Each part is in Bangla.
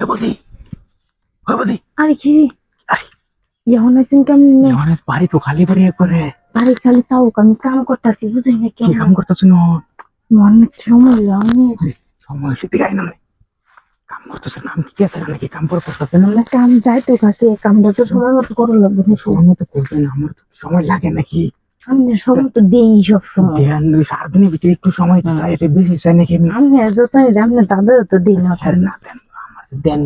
এ বসি আরে কি? আরে। যখন আছেন কেমন? আমার বাড়ি তো খালি বাড়ি একবারে। বাড়ি খালি তাও আমি কাম করতেছি বুঝলি না কি কাম কেমন না? অনেক সময় লাগে সময় সেতে গাই না কাম করতেছ না কি আছে নাকি কাম করে করতেছ না কাম যাই তো কাকে কামটা তো সময় মতো করে লাগবে না সময় মতো করবে না আমার তো সময় লাগে নাকি? আমি সময় তো দেই সব সময় ধ্যান সারাদিনের ভিতরে একটু সময় তো চাই এটা বেশি চাই নাকি আমি? যত দাদারও তো দিই না। না দেন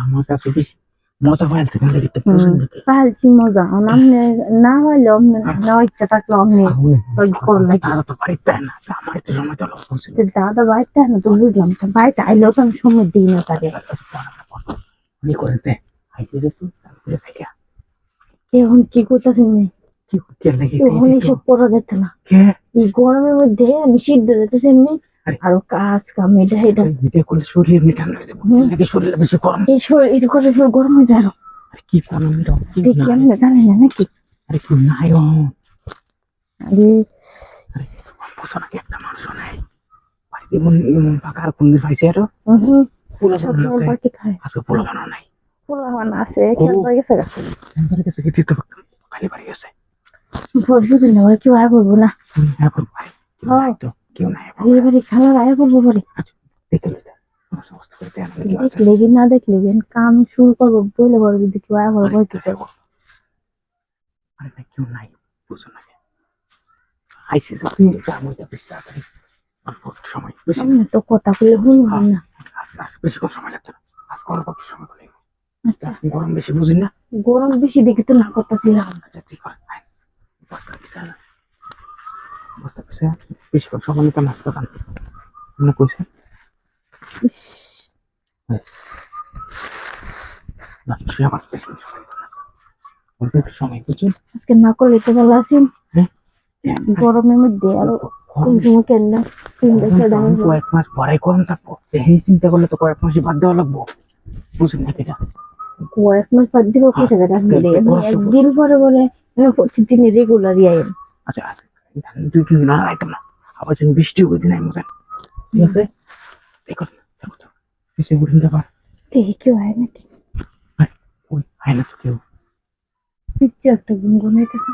আমার কাছে বেশি মজা পালছি মজা। আর না হইলে না ইচ্ছা থাকলে আপনি ওই তারা তো বাড়িতে দেয় না আমার তো সময় তো দাদা বাড়িতে না তো বুঝলাম তো। বাড়িতে আইলেও তো আমি সময় দিই না তাকে। উনি করে দে আইতে দে তুই তারপরে থেকে এখন কি করতেছি কি করতে লাগে এসব করা যেত না। কে? এই গরমের মধ্যে আমি সিদ্ধ যেতেছি এমনি আরে। কাজ কাম এটা এটা। এটা করলে শরীর মিটানো হয়ে যাবে। নাকি শরীরে বেশি গরম। এই শরীর এটা করে শরীর গরম হয়ে যায় আরও। কি গরম এটা দেখি? আমি জানি না নাকি? আরে কি নাই ও। আরে। নাকি একটা মানুষ নাই। বাড়িতে এমন এমন পাকা আর কোন পাইছে আরও? পোলা সবসময় পাখি খায়। আজকে পোলা বানানো নাই। পোলা বানা আছে খেলতে গেছে গা। এবারে কাছে কি দিতে খালি বাড়ি গেছে। বুঝলি না কেউ বলব না? হ্যাঁ হ্যাঁ। বাড়ি খেলার আয় বলব বাড়ি দেখতে লইতে সমস্ত করে দেন কি আছে। দেখলে কি না দেখলে কাম শুরু করব বলে বড় যদি কেউ আয় বলব কি করব আরে না কেউ নাই বুঝো না আইসে তুই যা মধ্যে বেশি তাড়াতাড়ি। অল্প সময়? বেশি তো কথা বলে শুনব না। আজ- বেশি সময় লাগছে না। আজ অল্প সময় করে আচ্ছা। গরম বেশি বুঝিন না? গরম বেশি দেখে তো না করতেছিলাম। আচ্ছা ঠিক আছে আয়। বস্তা পিছা না। বস্তা পিছা বেশি সময় নিতে নাস্তা খান মনে কইছে আজকে না করলে তো ভালো হ্যাঁ? গরমের মধ্যে আরও কেন গরম কয়েক মাস পরে গরম থাকব এই চিন্তা করলে তো কয়েক মাসই বাদ দেওয়া লাগবো। বুঝুন না এটা? কয়েক মাস বাদ দিব কোথা থেকে রাখবি রে আমি একদিন পরে বলে প্রতিদিন রেগুলার ইয়াই। আচ্ছা দুই দিন আইতাম না। আবার যেন বৃষ্টি ওই দিন যান ঠিক আছে? দেখো দেখো তো কিসে উঠুন ব্যাপার দেখি কেউ হয় নাকি? ওই আয় না তো কেউ। পিচ্ছে একটা গুনগুন হইতেছে।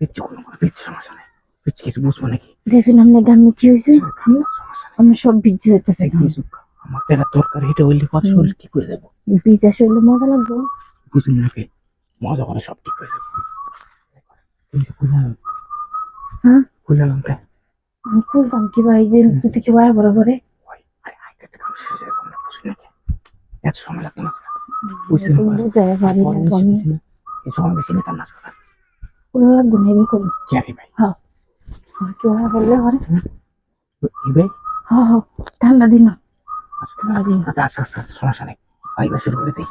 পিচ্ছি কোনো পিচ্ছি সমস্যা নেই। পিচ্ছি কিছু বুঝব নাকি? দেখুন আপনার গামে কি হয়েছে? আমি সব ভিজে যেতেছে আমার তেরা তরকারি এটা হইলে কত শরীর ঠিক হয়ে যাব। ভিজা শরীরে মজা লাগবে। বুঝুন নাকি মজা করে সব ঠিক হয়ে যাব। হ্যাঁ? খুললাম তাই খুলতাম কি ভাই যে যদি কেউ আয় বরাবরে। হয়ে এত সময় লাগতো না বুঝাই পারি না আমি এই সময় বেশি নিতাম না স্যার কোনো লাগবে না এমনি করি কি আরে ভাই? হ্যাঁ। আর কেউ আয় বললে ঘরে ভাই? হ্যাঁ হ্যাঁ ঠান্ডা দিন আচ্ছা আচ্ছা আচ্ছা আচ্ছা সমস্যা নেই। আইবা শুরু করে দিই।